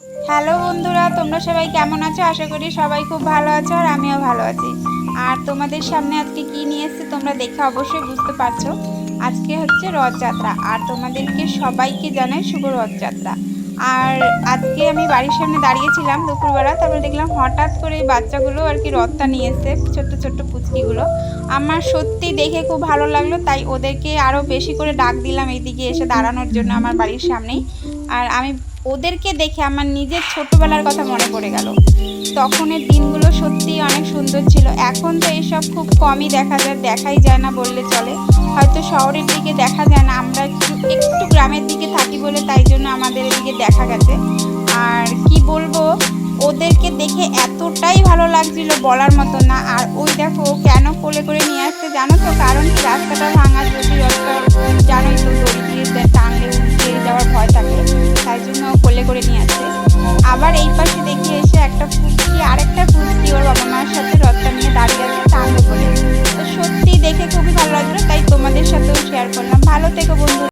Hello বন্ধুরা, তোমরা সবাই কেমন আছো? আশা করি সবাই খুব ভালো আছো আর আমিও ভালো আছি। আর তোমাদের সামনে আজকে কি নিয়ে এসেছি তোমরা দেখে অবশ্যই বুঝতে পারছ। আজকে হচ্ছে রথযাত্রা আর তোমাদেরকে সবাইকে জানাই শুভ রথযাত্রা। আর আজকে আমি বাড়ির সামনে দাঁড়িয়েছিলাম দুপুরবেলা, তারপরে দেখলাম হঠাৎ করে বাচ্চাগুলো আর কি রথটা নিয়ে এসছে, ছোট্ট ছোট্ট পুচকিগুলো। আমার সত্যি দেখে খুব ভালো লাগল, তাই ওদেরকে আরও বেশি করে ডাক দিলাম এইদিকে এসে দাঁড়ানোর জন্য আমার বাড়ির সামনেই। আর আমি ওদেরকে দেখে আমার নিজের ছোটবেলার কথা মনে পড়ে গেল। তখনের দিনগুলো সত্যি অনেক সুন্দর ছিল। এখন তো এইসব খুব কমই দেখা যায়, দেখাই যায় না বললে চলে। হয়তো শহরের দিকে দেখা যায় না, আমরা একটু একটু গ্রামের দিকে থাকি বলে তাই জন্য আমাদের এদিকে দেখা গেছে। আর কি বলব, ওদেরকে দেখে এতটাই ভালো লাগছিল বলার মতো না। আর ওই দেখো কেন কোলে করে নিয়ে আসছে জানো তো? কারণ রাস্তাটা ভাঙা যদি আবার এই পাশে দেখি এসে একটা ফুচকি, আরেকটা ফুচকি ওর বাবা মায়ের সাথে রথটা নিয়ে দাঁড়িয়ে আছে তার উপরে তো সত্যি দেখে খুবই ভালো লাগল, তাই তোমাদের সাথেও শেয়ার করলাম। ভালো থেকো বন্ধু।